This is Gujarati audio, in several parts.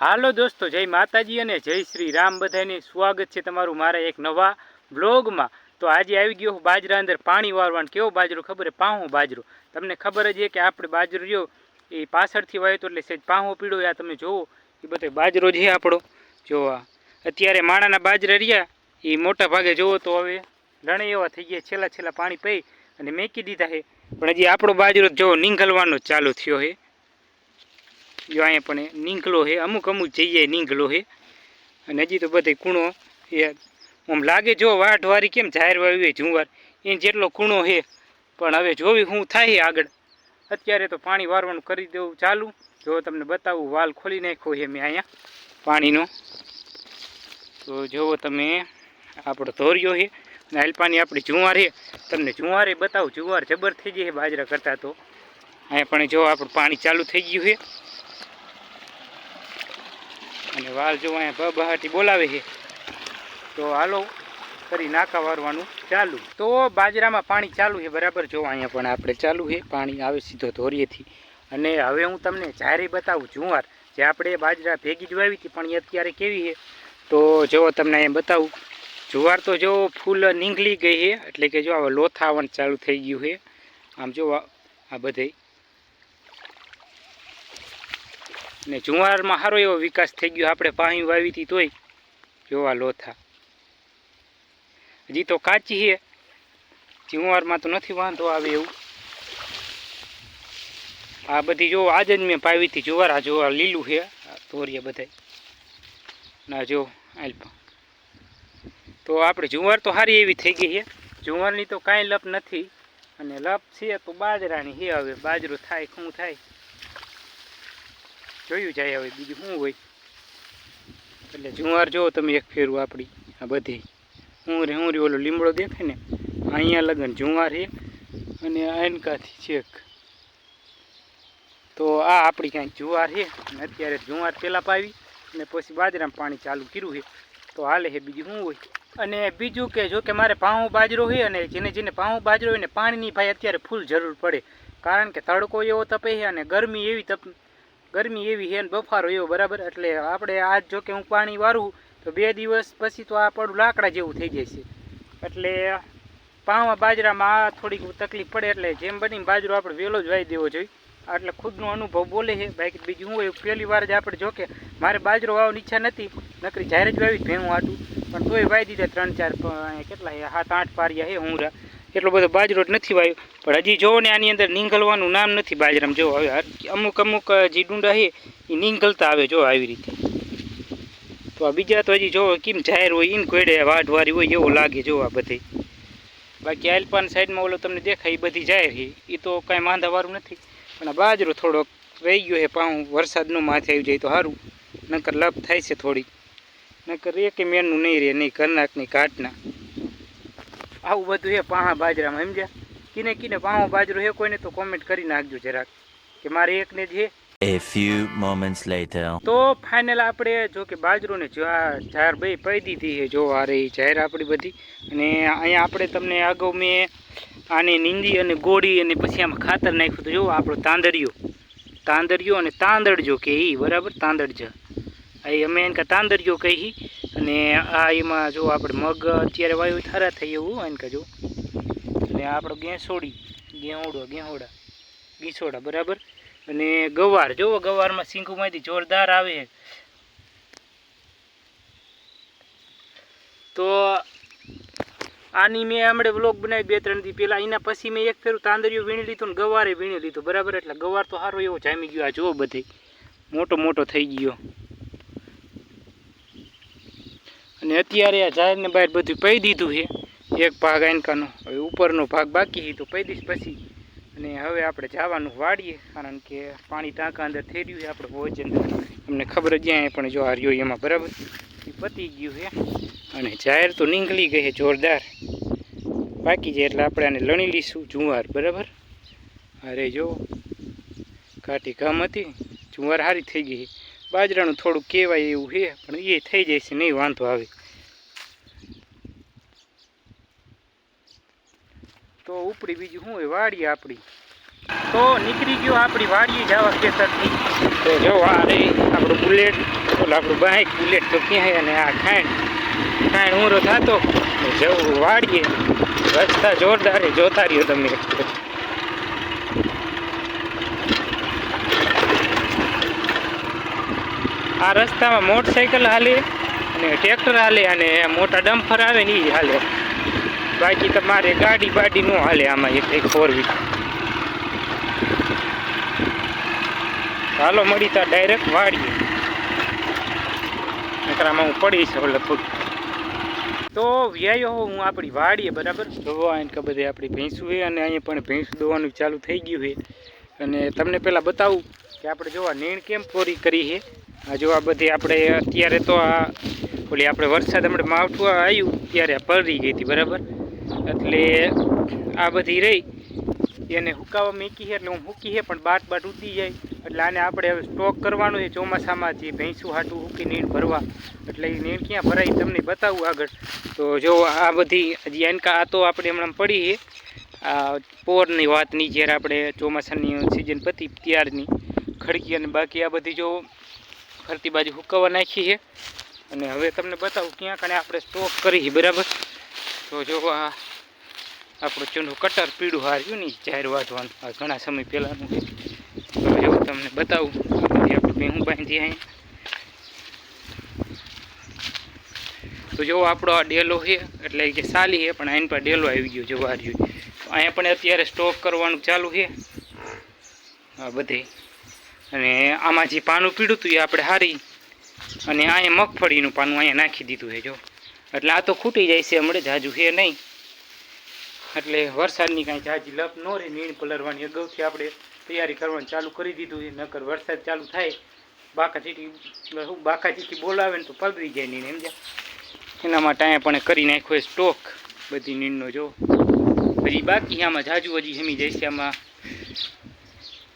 હાલો દોસ્તો, જય માતાજી અને જય શ્રી રામ. બધાને સ્વાગત છે તમારું મારા એક નવા બ્લોગમાં તો આજે આવી ગયો હું બાજરા અંદર પાણી વારવાનું કેવો બાજરો ખબર પાહો બાજરો. તમને ખબર જ છે કે આપણે બાજરો રહ્યો, એ પાછળથી વાયો તો એટલે સહેજ પાહો પીળો આ તમે જુઓ, એ બધો બાજરો છે આપણો. જોવા અત્યારે માણાના બાજરા રહ્યા, એ મોટા ભાગે જુઓ તો હવે લણે એવા થઈ ગયા, છેલ્લા છેલ્લા પાણી પી અને મેકી દીધા છે. પણ હજી આપણો બાજરો જોવો નીંગલવાનો ચાલુ થયો છે. જો અહીંયા પણ નીંગલો છે. અમુક અમુક જગ્યાએ નીંગલો છે. અને હજી તો બધે કૂણો એ આમ લાગે જો વાઢવારી કેમ જાહેર વાવી હોય જુવાર. એ જેટલો કૂણો છે. પણ હવે જોવી હું થાય આગળ. અત્યારે તો પાણી વારવાનું કરી દેવું ચાલુ. જો તમને બતાવું, વાલ ખોલી નાખ્યો છે મેં અહીંયા પાણીનો. તો જુઓ તમે આપણો ધોર્યો છે. અને પાણી આપણી જુવાર તમને જુવારે બતાવું, જુવાર જબર થઈ જાય બાજરા કરતાં તો. અહીંયા પણ જો આપણું પાણી ચાલુ થઈ ગયું છે. અને વાલ જો અહીંયા બહાટી બોલાવે છે. તો હાલો કરી નાકા વારવાનું ચાલુ. તો બાજરામાં પાણી ચાલુ છે, બરાબર? જો અહીંયા પણ આપણે ચાલુ છે, પાણી આવે સીધો ધોરીએથી. અને હવે હું તમને જાહેર બતાવું, જુવાર, જે આપણે બાજરા ભેગી જ વાવી હતી, પણ એ અત્યારે કેવી છે? તો જો તમને અહીંયા બતાવું. જુવાર તો જો ફૂલ નીંગલી ગઈ છે, એટલે કે જો હવે લોથાવન ચાલુ થઈ ગયું છે. આમ જો આ બધે ને જુવારમાં સારો એવો વિકાસ થઈ ગયો, આપણે પાણી વાવી હતી તોય જોવા લોથા. હજી તો કાચી છે. જુવારમાં તો નથી વાંધો આવે એવું. આ બધી જો આજે જ મેં પાવી હતી, જુવાર, આ જોવા લીલું છે તોરીએ બધાય. ના જો આલ્પા તો આપણે જુવાર તો સારી એવી થઈ ગઈ છે. જુવારની તો કાંઈ લપ નથી. અને લપ છે તો બાજરાની છે હવે, બાજરો થાય શું થાય. જોયું જાય હવે બીજું શું હોય? એટલે જુવાર જુઓ તમે એક ફેરવું આપણી, આ બધી. હું રે હું રે, ઓલો લીમડો દેખાય ને, અહીંયા લગન જુવાર છે અને આનકાથી છેક તો આ આપણી કાંઈક જુવાર છે, અને અત્યારે જુવાર પહેલાં પાવી, અને પછી બાજરામાં પાણી ચાલુ કર્યું છે. તો હાલે છે બીજું શું હોય? અને બીજું કે જો કે મારે પાઉં બાજરો હોય અને જેને જેને પાઉં બાજરો હોય ને, પાણીની ભાઈ અત્યારે ફૂલ જરૂર પડે. કારણ કે તડકો એવો તપે છે અને ગરમી એવી તપ ગરમી એવી છે ને બફારો એવો, બરાબર? એટલે આપણે આજ જો કે હું પાણી વારું, તો બે દિવસ પછી તો આ પડું લાકડા જેવું થઈ જાય છે. એટલે પાવા બાજરામાં આ થોડીક તકલીફ પડે, એટલે જેમ બની બાજરો આપણે વહેલો જ વાઈ દેવો જોઈએ. એટલે ખુદનો અનુભવ બોલે છે. બાકી બીજું હું પહેલી વાર જ આપણે જો કે મારે બાજરો વાવવાની ઈચ્છા નથી, નકરી જાહેર જ વાવી ભેણું આટું. પણ તોય વાવી દીધા ત્રણ ચાર કેટલા સાત, આઠ પારિયા છે હુંરા. એટલો બધો બાજરો નથી વાવ્યો પણ હજી જોવો ને આની અંદર નીંગલવાનું નામ નથી બાજરામાં. જો હવે અમુક અમુક જે ડુંડા છે, એ નીંગલતા આવે જો આવી રીતે. તો આ બીજા તો હજી જો કેમ જાહેર હોય, ઈન કોઈડે વાઢવારી હોય એવું લાગે જો આ બધી. બાકી આલપાન સાઈડમાં ઓલો તમને દેખાય, એ બધી જાહેર છે. એ તો કાંઈ માંદાવાળું નથી. પણ આ બાજરો થોડોક રહી ગયો છે, પાઉં વરસાદનું માથે આવી જાય તો સારું. નકર લપ થાય છે થોડી નકર એક મેનનું નહીં રહે, નહીં કરનાક નહીં ઘાટના. આવું બધું છે પાહા બાજરામાં સમજ્યા? કિને કિને પાહો બાજરો છે કોઈને તો કોમેન્ટ કરી નાખજો જરાક કે મારે એકને જ છે A few moments later. તો ફાઇનલ આપણે જો કે બાજરો ને જ્વાર ઝાર બે પડી દીધી છે જો આ રહી જાહેર આપણી બધી. અને અહીંયા આપણે તમને અગાઉ મેં આને નીંદી અને ગોળી અને પછી આમાં ખાતર નાખ્યું તો જો આપણો તાંદરિયો તાંદરિયો અને તાંદળજો કે એ બરાબર? તાંદડ આ અહીં અમે એને તાંદરિયો કહી. અને આ એમાં જો આપણે મગ અત્યારે વાયુ થારા થઈ એવું કે જો અને આપણો ગેસોડી ગેહોડો ગેહોડા ગીસોડા, બરાબર? અને ગવાર જુઓ ગવારમાં સિંગુમાંથી જોરદાર આવે. તો આની મેં હમણાં બ્લોક બનાવી બે ત્રણ દી પહેલાં. એના પછી મેં એક ફેરું તાંદરિયું વીણી લીધું ને ગવારે વીણી લીધું. બરાબર? એટલે ગવાર તો સારો એવો જામી ગયો. આ જુઓ બધે. મોટો મોટો થઈ ગયો. અને અત્યારે આ ઝાડને બહાર બધું પહી દીધું છે. એક ભાગ આંકાનો, હવે ઉપરનો ભાગ બાકી છે તો પઈ દઈશ પછી. અને હવે આપણે જવાનું વાડીએ, કારણ કે પાણી ટાંકા અંદર થઈ રહ્યું છે, આપણે ભોજન અમને ખબર જ અહીંયા પણ જો આ રહ્યો એમાં બરાબર. એ પતી ગયું છે. અને જાહેર તો નીકળી ગઈ છે જોરદાર. બાકી છે એટલે આપણે આને લણી લઈશું જુવાર, બરાબર? અરે જો, કાટી ગામ હતી, જુવાર સારી થઈ ગઈ બાજરાનું થોડું કહેવાય એવું છે, પણ એ થઈ જાય છે નહીં, વાંધો આવે. તો ઉપડી બીજું શું હોય? વાડી આપણી. તો નીકળી ગયો આપણી વાડીએ જવા ખેતરથી. તો જો આ રે આપણું બુલેટ, ઓલું આપણું બાઇક બુલેટ તો ક્યાંય અને આ ખાંડ ખાંડ ઊંરો થતો. જવું વાડીએ. રસ્તા જોરદાર જોતા રહ્યો તમે. આ રસ્તામાં મોટરસાઇકલ હાલે અને ટ્રેક્ટર હાલે અને મોટા ડમ્ફર આવે ને એ હાલે. બાકી તમારે ગાડી બાડી ન હાલે આમાં એક એક ફોર વ્હીલ હાલો, મળી તા ડાયરેક્ટ વાળીએ નકરામાં હું પડીશ લગભગ. તો વ્યાયો હું આપણી વાડીએ, બરાબર? જોવા એને કે બધે આપણી ભેંસું છે અને અહીંયા પણ ભેંસું દોવાનું ચાલુ થઈ ગયું છે. અને તમને પહેલાં બતાવું કે આપણે જોવા નીણ કેમ પૂરી કરી છે? આ જોવા બધી આપણે અત્યારે તો આ ઓલી આપણે વરસાદ હમણાં માવઠું આવ્યું, ત્યારે આ પલળી ગઈ હતી, બરાબર? એટલે આ બધી રહી. એને હુકાવા મૂકી છે, એટલે હું મૂકી છે, પણ બાટ બાટ ઉતી જાય. એટલે આને આપણે હવે સ્ટોક કરવાનું છે, ચોમાસામાં જે ભેંસું હાટું મૂકી નીણ ભરવા. એટલે એ નીણ ક્યાં ભરાય તમને બતાવું આગળ. તો જો આ બધી હજી એનકા આ તો આપણે હમણાં પડી છે. આ પોરની વાતની જ્યારે આપણે ચોમાસાની સિઝન પતી ત્યારની ખડકી અને બાકી આ બધી જો ફરતી બાજુ હુકાવા નાખી છે. અને હવે તમને બતાવું ક્યાં કણે આપણે સ્ટોક કરી બરાબર? તો જો આ આપણું ચૂંડું કટર પીળું હાર્યું ને જાહેર વાઢવાનું આ ઘણા સમય પહેલાંનું તો જો તમને બતાવું આપણે ભેહું બાંધી અહીંયા. તો જો આપણો આ ડેલો છે, એટલે કે સાલી છે, પણ આની પર ડેલો આવી ગયો જો તો અહીંયા પણ અત્યારે સ્ટોક કરવાનું ચાલુ છે. આ બધે. અને આમાં જે પાનું પીડ્યું હતું એ આપણે હારી. અને અહીંયા મગફળીનું પાનું અહીંયા નાખી દીધું છે, જો. એટલે આ તો ખૂટી જાય છે, હમણાં જાજુ છે નહીં. એટલે વરસાદની કાંઈ જાજી લપ ન રહે નીણ પલરવાની. અગાઉથી આપણે તૈયારી કરવાનું ચાલુ કરી દીધું છે. નકર વરસાદ ચાલુ થાય બાકા ચીઠી શું બાકા ચીઠી બોલાવે ને તો પલરી જાય નીણ એમ એના માટે અહીંયા પણ કરી નાખ્યો સ્ટોક, બધી નીણનો, જો. હજી બાકી આમાં જાજુ હજી હમી જાય છે આમાં.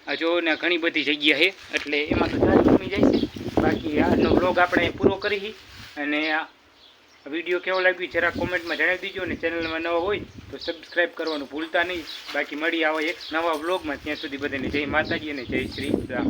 આ જો, ને ઘણી બધી જગ્યા છે, એટલે એમાં તો જાજુ હમી જાય છે. બાકી આજનો બ્લોગ આપણે પૂરો કરી અને આ વીડિયો કેવો લાગ્યો જરા કોમેન્ટમાં જણાવી દીજો અને ચેનલમાં નવા હોય તો સબસ્ક્રાઈબ કરવાનું ભૂલતા નહીં. બાકી મળી આવો એક નવા વ્લોગમાં ત્યાં સુધી બધાને જય માતાજી અને જય શ્રી રામ.